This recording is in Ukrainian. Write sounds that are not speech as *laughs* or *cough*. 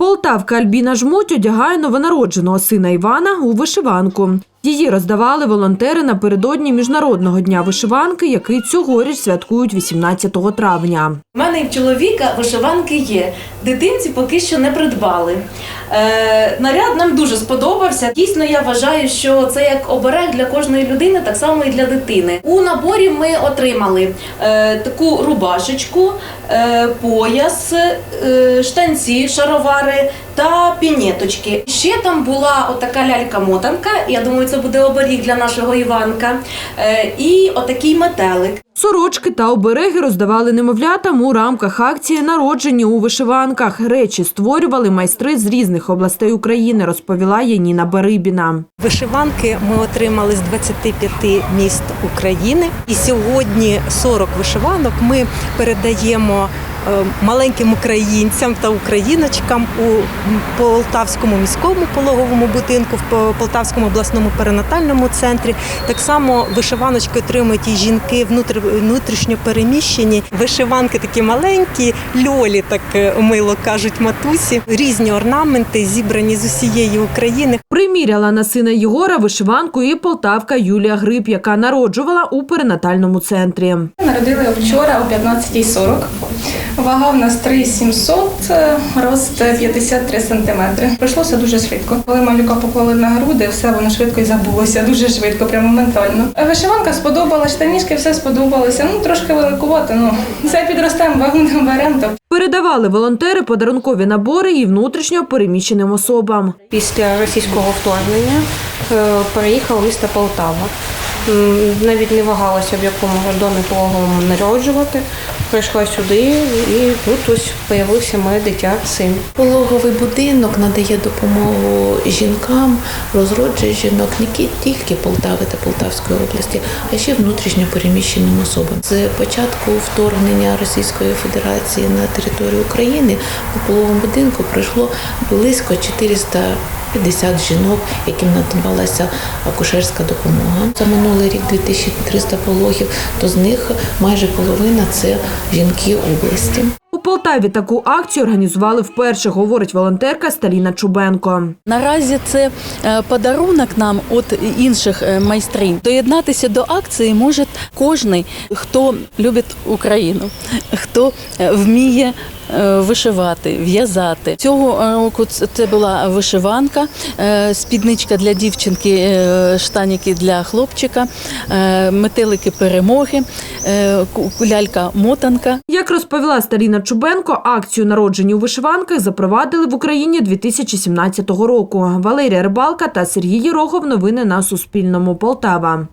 Полтавка Альбіна Жмуть одягає новонародженого сина Івана у вишиванку. Її роздавали волонтери напередодні Міжнародного дня вишиванки, який цьогоріч святкують 18 травня. У мене і в чоловіка вишиванки є. Дитинці поки що не придбали. Е, наряд нам дуже сподобався. Дійсно, я вважаю, що це як оберег для кожної людини, так само і для дитини. У наборі ми отримали е, таку рубашечку, е, пояс, е, штанці, шаровари та пінеточки. Ще там була отака лялька-мотанка. Я думаю, це буде оберіг для нашого Іванка. Е, і отакий метелик. Сорочки та обереги роздавали немовлятам у рамках акції Народжені у вишиванках. Речі створювали майстри з різних областей України, розповіла Яніна Барибіна. Вишиванки ми отримали з 25 міст України. І сьогодні 40 вишиванок ми передаємо маленьким українцям та україночкам у Полтавському міському пологовому будинку, в Полтавському обласному перинатальному центрі. Так само вишиваночки отримують і жінки внутр- внутрішньо переміщені. Вишиванки такі маленькі, льолі, так е, мило кажуть матусі. Різні орнаменти зібрані з усієї України. Приміряла на сина Єгора вишиванку і полтавка Юлія Гриб, яка народжувала у перинатальному центрі. Народили вчора о 15.40. Вага в нас 3700, е, рост 53 сантиметри. Пройшлося дуже швидко. Коли малюка поклали на груди, все воно швидко і забулося. *laughs* Дуже швидко, прямо моментально. Е, Вишиванка сподобалась, штанішки все сподобалося. Ну трошки великувато. Ну все підростемо, вагу не беремо. Передавали волонтери подарункові набори і внутрішньо переміщеним особам. Після російського вторгнення е, переїхала в місто Полтава. Навіть не вагалася, в якому роддомі пологовому народжувати. Прийшла сюди і тут ось з'явився моє дитя, син. Пологовий будинок надає допомогу жінкам, розроджує жінок не тільки Полтави та Полтавської області, а ще внутрішньо переміщеним особам. З початку вторгнення Російської Федерації на територію України у пологовому будинку пройшло близько 450 жінок, яким надавалася акушерська допомога. За минулий рік 2300 пологів, то з них майже половина це жінки області. Полтаві таку акцію організували вперше, говорить волонтерка Сталіна Чубенко. Наразі це е, подарунок нам від інших е, майстринь. Доєднатися до акції може кожен, хто любить Україну, хто е, вміє вишивати, в'язати. Цього року це була вишиванка, спідничка для дівчинки, штаніки для хлопчика, метелики перемоги, лялька мотанка. Як розповіла Сталіна Чубенко, акцію народжені у вишиванках запровадили в Україні 2017 року. Валерія Рибалка та Сергій Єрохов. Новини на Суспільному. Полтава.